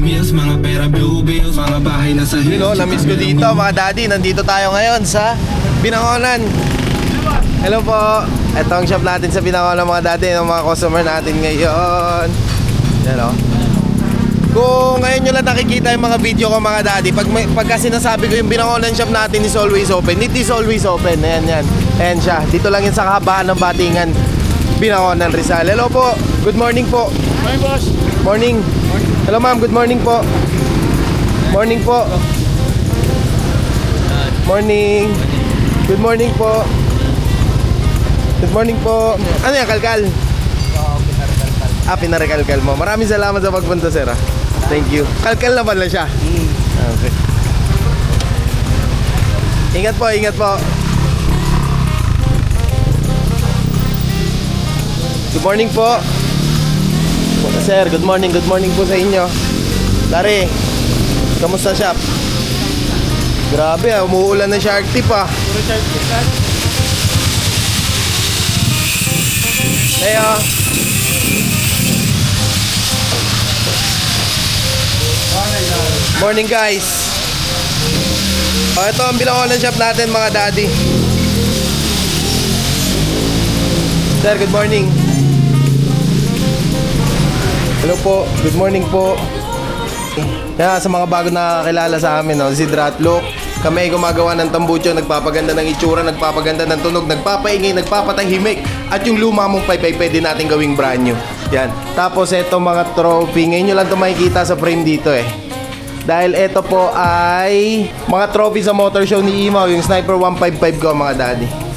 meals, mga pera blue bills Mga bahay na sa hills Hello, lamis ko dito mga daddy. Nandito tayo ngayon sa Binangonan. Hello po. Ito ang shop natin sa Binangonan mga daddy. Ng mga customer natin ngayon. Yan o. Kung ngayon nyo lang nakikita yung mga video ko mga daddy, pag, may, pagka sinasabi ko yung Binangonan shop natin is always open, it is always open. Ayan yan. Ayan siya. Dito lang yun sa kahabaan ng batingan. Binangonan Rizal. Hello po. Good morning po. Morning, boss. Morning. Hello ma'am, good morning po. Morning po. Morning. Good morning po. Good morning po. Ano yan, kalkal? Ah, pinarekalkal mo. Maraming salamat sa pagpunta, sir. ah. Thank you. Kalkal naman lang siya. Ah, Okay. Ingat po, ingat po. Good morning po. Sir, good morning, good morning po sa inyo. Dari, kamusta shop? Grabe ah, umuulan na shark tip ah. Hey ah. Morning guys. Oh, ito ang binangonan shop natin mga daddy. Sir, good morning. Hello po, good morning po. Kaya sa mga bago nakakilala sa amin, no, si Dratlok, kami ay gumagawa ng tambucho, nagpapaganda ng itsura, nagpapaganda ng tunog, nagpapaingay, nagpapatahimik, at yung luma mong paypay pwede natin gawing brand new. Yan. Tapos ito mga trophy, ngayon nyo lang ito makikita sa frame dito eh. Dahil ito po ay mga trophy sa motor show ni Imaw, yung Sniper 155 ko mga daddy.